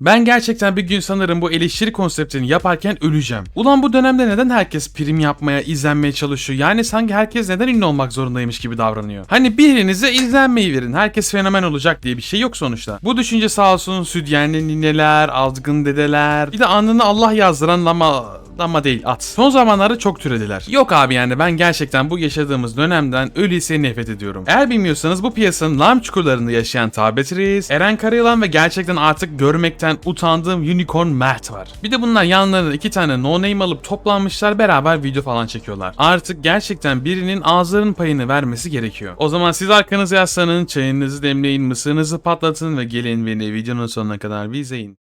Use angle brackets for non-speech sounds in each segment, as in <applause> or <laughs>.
Ben gerçekten bir gün sanırım bu eleştiri konseptini yaparken öleceğim. Ulan bu dönemde neden herkes prim yapmaya, izlenmeye çalışıyor? Yani sanki herkes neden ünlü olmak zorundaymış gibi davranıyor. Hani birinize izlenmeyi verin. Herkes fenomen olacak diye bir şey yok sonuçta. Bu düşünce sağ olsun südyenli nineler, azgın dedeler, bir de alnını Allah yazdıran lama ama değil at. Son zamanlarda çok türediler. Yok abi yani ben gerçekten bu yaşadığımız dönemden öyleyse nefret ediyorum. Eğer bilmiyorsanız bu piyasanın lam çukurlarında yaşayan Tabet Reis, Eren Karayalan ve gerçekten artık görmekten utandığım Unicorn Mert var. Bir de bunlar yanlarına iki tane no name alıp toplanmışlar beraber video falan çekiyorlar. Artık gerçekten birinin ağızların payını vermesi gerekiyor. O zaman siz arkanızı yaslanın, çayınızı demleyin, mısırınızı patlatın ve gelin beni videonun sonuna kadar bir izleyin.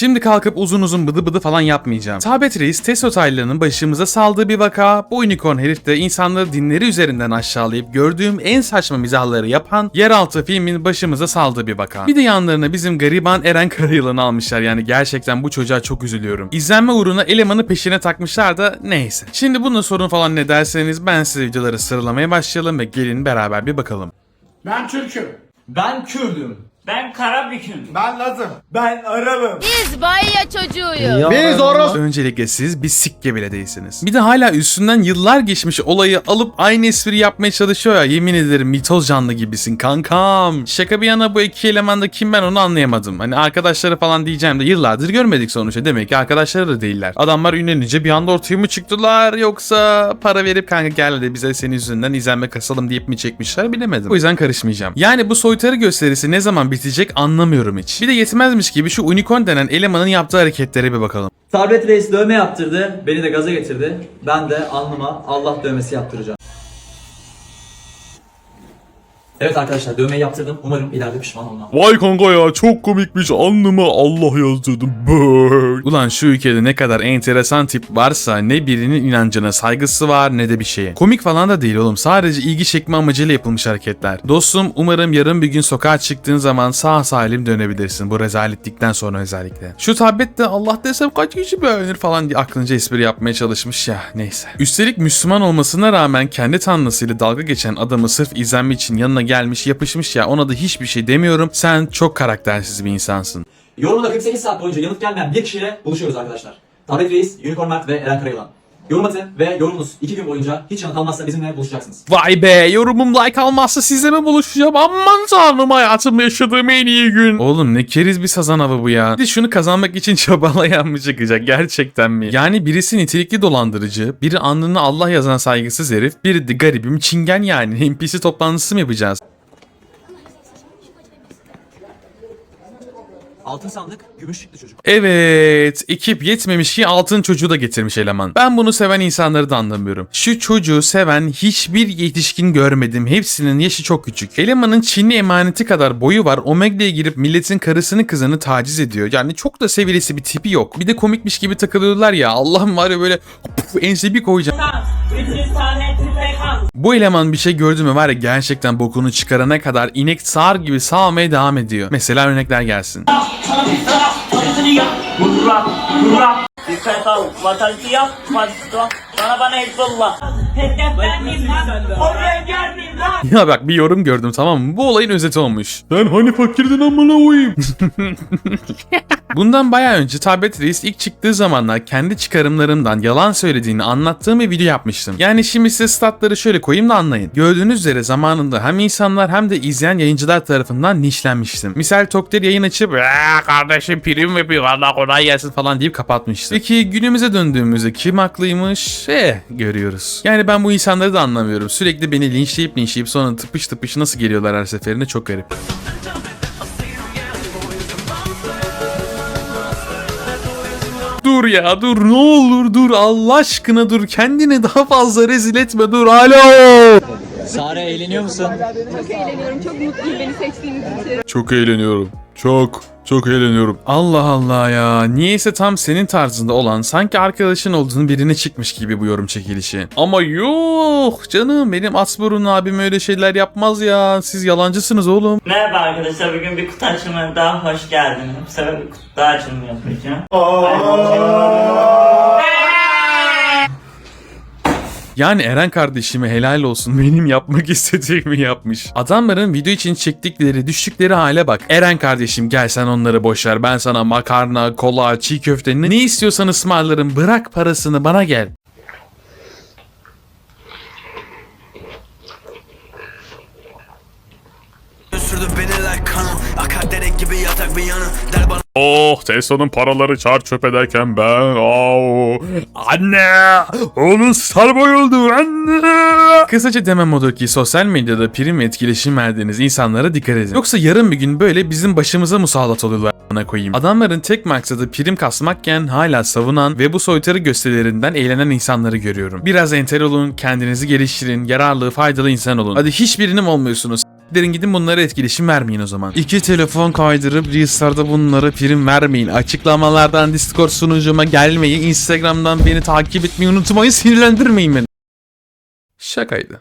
Şimdi kalkıp uzun uzun bıdı bıdı falan yapmayacağım. Tabet Reis Teso Taylan'ın başımıza saldığı bir vaka. Bu unicorn herif de insanları dinleri üzerinden aşağılayıp gördüğüm en saçma mizahları yapan yeraltı filmin başımıza saldığı bir vaka. Bir de yanlarına bizim gariban Eren Karayılan'ı almışlar yani gerçekten bu çocuğa çok üzülüyorum. İzlenme uğruna elemanı peşine takmışlar da neyse. Şimdi bunun sorun falan ne derseniz ben size videoları sıralamaya başlayalım ve gelin beraber bir bakalım. Ben Türk'üm. Ben Kürdüm. Ben Karabük'üm. Ben Lazım. Ben Arap'ım. Biz Bayya çocuğuyuz. Biz Oros. Öncelikle siz bir sikke bile değilsiniz. Bir de hala üstünden yıllar geçmiş olayı alıp aynı espri yapmaya çalışıyor ya yemin ederim mitoz canlı gibisin kankam. Şaka bir yana bu iki elemanda kim ben onu anlayamadım. Hani arkadaşları falan diyeceğim de yıllardır görmedik sonuçta. Demek ki arkadaşları da değiller. Adamlar ünlenince bir anda ortaya mı çıktılar yoksa para verip kanka gel de bize senin yüzünden izlenme kasalım deyip mi çekmişler bilemedim. O yüzden karışmayacağım. Yani bu soytarı gösterisi ne zaman bitecek anlamıyorum hiç. Bir de yetmezmiş gibi şu unicorn denen elemanın yaptığı hareketlere bir bakalım. Sabret Reis dövme yaptırdı. Beni de gaza getirdi. Ben de alnıma Allah dövmesi yaptıracağım. Evet arkadaşlar dövmeyi yaptırdım. Umarım ileride pişman olmam. Vay kanka ya çok komikmiş anlıma Allah yazdırdım böyle. Ulan şu ülkede ne kadar enteresan tip varsa ne birinin inancına saygısı var ne de bir şeye. Komik falan da değil oğlum sadece ilgi çekme amacıyla yapılmış hareketler. Dostum umarım yarın bir gün sokağa çıktığın zaman sağ salim dönebilirsin bu rezaletlikten sonra özellikle. Şu tablette Allah desem kaç kişi beğenir falan diye aklınca espri yapmaya çalışmış ya neyse. Üstelik Müslüman olmasına rağmen kendi tanrısıyla dalga geçen adamı sırf izlenme için yanına gelmiş yapışmış ya ona da hiçbir şey demiyorum. Sen çok karaktersiz bir insansın. Yorumda 48 saat boyunca yanıt gelmeyen bir kişiyle buluşuyoruz arkadaşlar. Sabret Reis, Unicorn Mert ve Eren Karayılan. Yorum atın ve yorumunuz 2 gün boyunca hiç yanıt almazsa bizimle buluşacaksınız. Vay be yorumum like almazsa sizle mi buluşacağım? Aman tanrım hayatımda yaşadığım en iyi gün. Oğlum ne keriz bir sazan avı bu ya. Bir şunu kazanmak için <laughs> çabalayan mı çıkacak gerçekten mi? Yani birisi nitelikli dolandırıcı, biri alnına Allah yazan saygısız herif, biri de garibim çingen yani. <laughs> NPC toplantısı mı yapacağız? Altın sandık, gümüş çocuk. Evet, ekip yetmemiş ki altın çocuğu da getirmiş eleman. Ben bunu seven insanları da anlamıyorum. Şu çocuğu seven hiçbir yetişkin görmedim. Hepsinin yaşı çok küçük. Elemanın Çinli emaneti kadar boyu var. Omegle'ye girip milletin karısını kızını taciz ediyor. Yani çok da sevilesi bir tipi yok. Bir de komikmiş gibi takılıyorlar ya. Allah'ım var ya böyle puf, ense koyacağım. Bu eleman bir şey gördü mü var ya gerçekten bokunu çıkarana kadar inek sağır gibi sağmaya devam ediyor. Mesela örnekler gelsin. <laughs> Ya bak bir yorum gördüm tamam mı? Bu olayın özeti olmuş. Ben hani fakirdin amına koyayım. <laughs> Bundan bayağı önce Tabet Reis ilk çıktığı zamanlar kendi çıkarımlarımdan yalan söylediğini anlattığım bir video yapmıştım. Yani şimdi size statları şöyle koyayım da anlayın. Gördüğünüz üzere zamanında hem insanlar hem de izleyen yayıncılar tarafından nişlenmiştim. Misal Tokter yayın açıp "Eee kardeşim prim yapıyor Allah kolay gelsin falan deyip kapatmıştı. Peki günümüze döndüğümüzde kim haklıymış? Eh görüyoruz. Yani ben bu insanları da anlamıyorum. Sürekli beni linçleyip linçleyip sonra tıpış tıpış nasıl geliyorlar her seferinde çok garip. <laughs> Dur ya dur. Ne olur dur Allah aşkına dur. Kendini daha fazla rezil etme dur. Alo. Sare eğleniyor musun? Çok eğleniyorum. Çok mutluyum beni seçtiğiniz için. Çok eğleniyorum. Çok çok eğleniyorum. Allah Allah ya. Niyeyse tam senin tarzında olan sanki arkadaşın olduğun birine çıkmış gibi bu yorum çekilişi. Ama yok canım benim Asburun abim öyle şeyler yapmaz ya. Siz yalancısınız oğlum. Merhaba arkadaşlar. Bugün bir kutu açılımına daha hoş geldiniz. Bu sefer bir kutu daha açılımı yapacağım. Yani Eren kardeşime helal olsun benim yapmak istediğimi yapmış. Adamların video için çektikleri düştükleri hale bak. Eren kardeşim gel sen onları boşver ben sana makarna, kola, çiğ köfte ne istiyorsan ısmarlarım bırak parasını bana gel. Beni like kanım Akar gibi yatak bir yanı Der bana Oh Tesla'nın paraları çar çöp ederken ben oh. Anne onun sarboy oldu anne. Kısaca demem odur ki sosyal medyada prim ve etkileşim verdiğiniz insanlara dikkat edin. Yoksa yarın bir gün böyle bizim başımıza musallat oluyorlar a**ına koyayım. Adamların tek maksadı prim kasmakken hala savunan ve bu soytarı gösterilerinden eğlenen insanları görüyorum. Biraz entel olun, kendinizi geliştirin, yararlı, faydalı insan olun. Hadi hiçbirinim olmuyorsunuz. Derin gidin bunlara etkileşim vermeyin o zaman. İki telefon kaydırıp Reels'larda bunlara prim vermeyin. Açıklamalardan Discord sunucuma gelmeyi, Instagram'dan beni takip etmeyi unutmayın. Sinirlendirmeyin beni. Şakaydı.